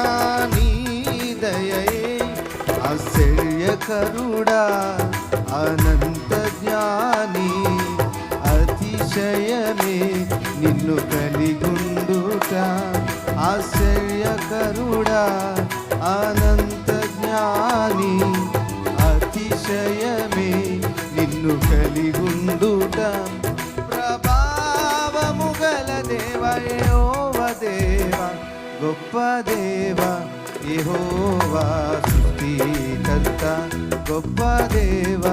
అంతా నీ దయయే ఆశ్చర్యకరుడా అనంత జ్ఞాని అతిశయమే నిన్ను కలిగుండుట. ఆశ్చర్యకరుడా అనంత జ్ఞాని అతిశయమే నిన్ను కలిగుండుట. ప్రభావము గల దేవ యెహోవ దేవ గొప్ప దేవ యెహోవా సృష్టికర్త. గొప్ప దేవ